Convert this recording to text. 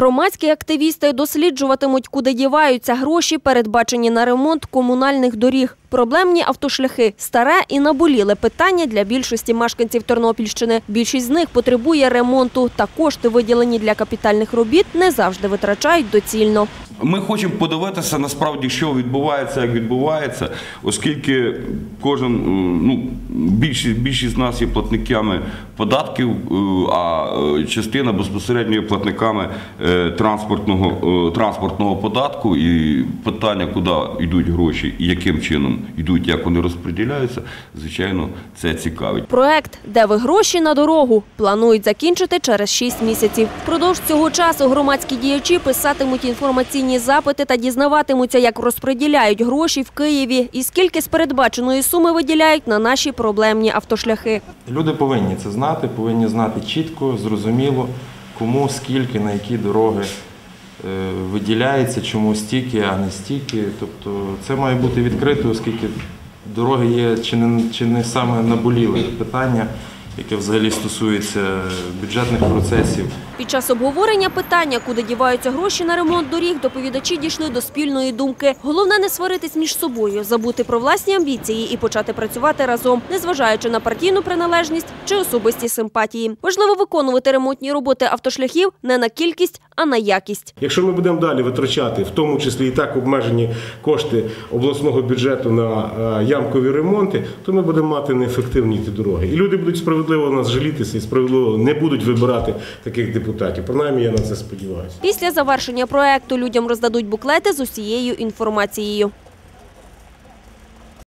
Громадські активісти досліджуватимуть, куди діваються гроші, передбачені на ремонт комунальних доріг. Проблемні автошляхи – старе і наболіле питання для більшості мешканців Тернопільщини. Більшість з них потребує ремонту, та кошти, виділені для капітальних робіт, не завжди витрачають доцільно. Ми хочемо подивитися насправді, що відбувається, як відбувається, оскільки кожен ну більшість, більшість з нас є платниками податків, е, а е, частина безпосередньо є платниками е, транспортного е, транспортного податку. І питання, куди йдуть гроші і яким чином йдуть, як вони розподіляються, звичайно, це цікавить. Проект «Де ви гроші на дорогу» планують закінчити через 6 місяців. Впродовж цього часу громадські діячі писатимуть інформаційні запити та дізнаватимуться, як розподіляють гроші в Києві і скільки з передбаченої суми виділяють на наші проблемні автошляхи. Люди повинні це знати, повинні знати чітко, зрозуміло, кому, скільки, на які дороги виділяється, чому стільки, а не стільки. Тобто це має бути відкрито, оскільки дороги є чи не, чи не саме наболіле питання, яке взагалі стосується бюджетних процесів. Під час обговорення питання, куди діваються гроші на ремонт доріг, доповідачі дійшли до спільної думки. Головне не сваритись між собою, забути про власні амбіції і почати працювати разом, незважаючи на партійну приналежність чи особисті симпатії. Важливо виконувати ремонтні роботи автошляхів не на кількість, а на якість. Якщо ми будемо далі витрачати, в тому числі і так обмежені кошти обласного бюджету на е, ямкові ремонти, то ми будемо мати неефективні ті дороги. І люди будуть справедливо нас жалітися і справедливо не будуть вибирати таких депутатів. Принаймні я на це сподіваюся. Після завершення проекту людям роздадуть буклети з усією інформацією.